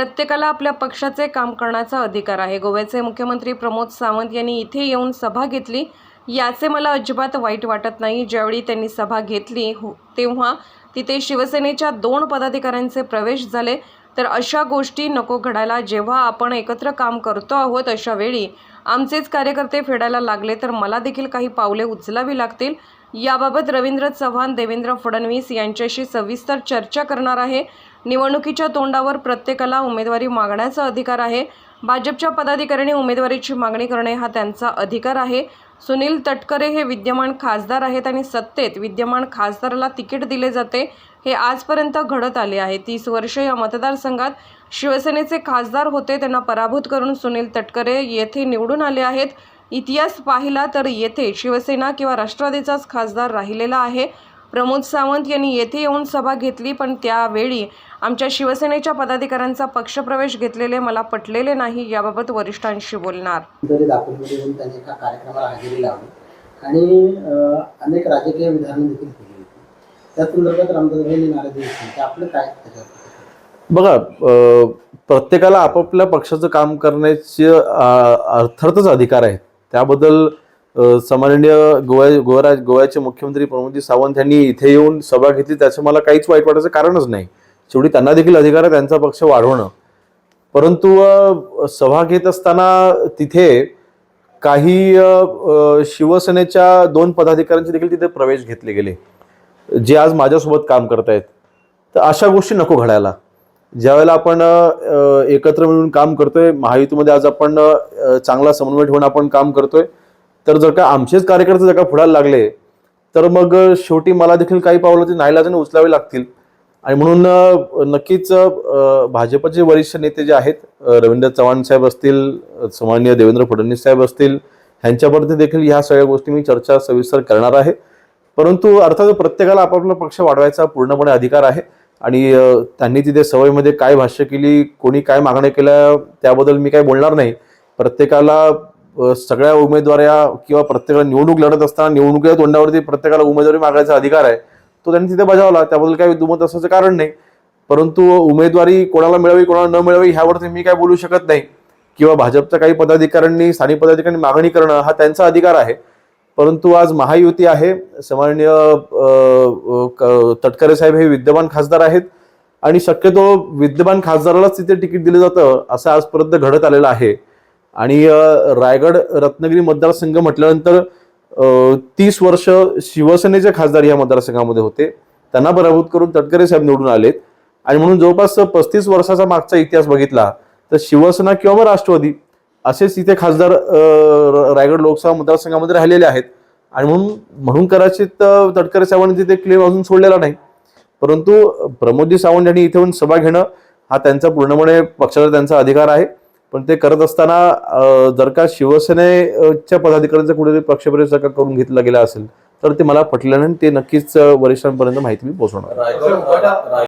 प्रत्येकाला आपल्या पक्षाचे काम करण्याचा अधिकार आहे. गोव्याचे मुख्यमंत्री प्रमोद सावंत यांनी इथे येऊन सभा घेतली. याचे मला अजिबात वाईट वाटत नाही. ज्यावेळी त्यांनी सभा घेतली हो तेव्हा तिथे शिवसेनेच्या दोन पदाधिकाऱ्यांचे प्रवेश झाले. तर अशा गोष्टी नको घडायला. जेव्हा आपण एकत्र काम करतो आहोत अशा वेळी आमचेच कार्यकर्ते फेडायला लागले तर मला देखील काही पावले उचलावी लागतील. याबाबत रवींद्र चव्हाण देवेंद्र फडणवीस यांच्याशी सविस्तर चर्चा करणार आहे. निवडणुकीच्या तोंडावर प्रत्येकाला उमेदवारी मागण्याचा अधिकार आहे. भाजपच्या पदाधिकाऱ्यांनी उमेदवारीची मागणी करणे हा त्यांचा अधिकार आहे. सुनील तटकरे हे विद्यमान खासदार आहेत आणि सत्तेत विद्यमान खासदाराला तिकीट दिले जाते. हे आजपर्यंत घडत आले आहे. तीस वर्ष या मतदारसंघात शिवसेनेचे खासदार होते त्यांना पराभूत करून सुनील तटकरे येथे निवडून आले आहेत. इतिहास पाहिला तर येथे शिवसेना किंवा राष्ट्रवादीचाच खासदार राहिलेला आहे. प्रमोद सावंत यांनी येथे येऊन सभा घेतली पण त्यावेळी आमच्या शिवसेनेच्या पदाधिकाऱ्यांचा पक्षप्रवेश घेतलेले मला पटलेले नाही याबाबत वरिष्ठांशी बोलणार. तरी दापोलीमध्ये येऊन त्यांनी एका कार्यक्रमाला हजेरी लावली आणि अनेक राजकीय विधानं देखील केली होती. त्या संदर्भात नाराजी केली. आपलं काय बघा प्रत्येकाला आपापल्या पक्षाचं काम करण्याचे अर्थातच अधिकार आहेत. त्याबद्दल अ, सन्माननीय गोवा गोवा गोव्याचे मुख्यमंत्री प्रमोदजी सावंत यांनी इथे येऊन सभा घेतली त्याचं मला काहीच वाईट वाटायचं कारणच नाही. शेवटी त्यांना देखील अधिकार आहे त्यांचा पक्ष वाढवणं. परंतु सभा घेत असताना तिथे काही शिवसेनेच्या दोन पदाधिकाऱ्यांचे देखील तिथे प्रवेश घेतले गेले जे आज माझ्यासोबत काम करतायत. तर अशा गोष्टी नको घडायला. ज्यावेळेला आपण एकत्र मिळून काम करतोय महायुतीमध्ये आज आपण चांगला समन्वय ठेवून आपण काम करतोय तर जर का आमचेच कार्यकर्ते जर का फुडायला लागले तर मग शेवटी मला देखील काही पावलं ते नाईलाजाने उचलावे लागतील. आणि म्हणून नक्कीच भाजपचे वरिष्ठ नेते जे आहेत रवींद्र चव्हाण साहेब असतील सन्माननीय देवेंद्र फडणवीस साहेब असतील ह्यांच्यावरती देखील ह्या सगळ्या गोष्टी मी चर्चा सविस्तर करणार आहे. परंतु अर्थात प्रत्येकाला आपापला पक्ष वाढवायचा पूर्णपणे अधिकार आहे. आणि त्यांनी तिथे सवयीमध्ये काय भाष्य केली कोणी काय मागण्या केल्या त्याबद्दल मी काय बोलणार नाही. प्रत्येकाला सगळ्या उमेदवाऱ्या किंवा प्रत्येकाला निवडणूक लढत असताना निवडणुकीच्या तोंडावरती प्रत्येकाला उमेदवारी मागायचा अधिकार आहे. तो त्यांनी तिथे बजावला. त्याबद्दल काही दुमत असण्याचं कारण नाही. परंतु उमेदवारी कोणाला मिळावी कोणाला न मिळावी ह्यावरती मी काय बोलू शकत नाही. किंवा भाजपच्या काही पदाधिकाऱ्यांनी स्थानिक पदाधिकाऱ्यांनी मागणी करणं हा त्यांचा अधिकार आहे. परंतु आज महायुती आहे. सामान्य क- तटकरे साहेब हे विद्यमान खासदार आहेत. आणि शक्यतो विद्यमान खासदारालाच तिथे तिकीट दिलं जातं असं आजपर्यंत घडत आलेलं आहे. आणि रायगड रत्नागिरी मतदारसंघ म्हटल्यानंतर तीस वर्ष शिवसेनेचे खासदार या मतदारसंघामध्ये होते. त्यांना पराभूत करून तटकरे साहेब निवडून आलेत. आणि म्हणून जवळपास पस्तीस वर्षाचा मागचा इतिहास बघितला तर शिवसेना किंवा मग राष्ट्रवादी असेच इथे खासदार र- रायगड लोकसभा मतदारसंघामध्ये राहिलेले आहेत. आणि म्हणून म्हणून कदाचित तटकरे साहेबांनी तिथे क्लेम अजून सोडलेला नाही. परंतु प्रमोदजी सावंत यांनी इथे येऊन सभा घेणं हा त्यांचा पूर्णपणे पक्षाचा त्यांचा अधिकार आहे. पण ते करत असताना जर का शिवसेनेच्या पदाधिकाऱ्यांचा कुठेतरी पक्षप्रवेश जर का करून घेतला गेला असेल तर ते मला पटलं नाही ते नक्कीच वरिष्ठांपर्यंत माहिती मी पोहोचवणार.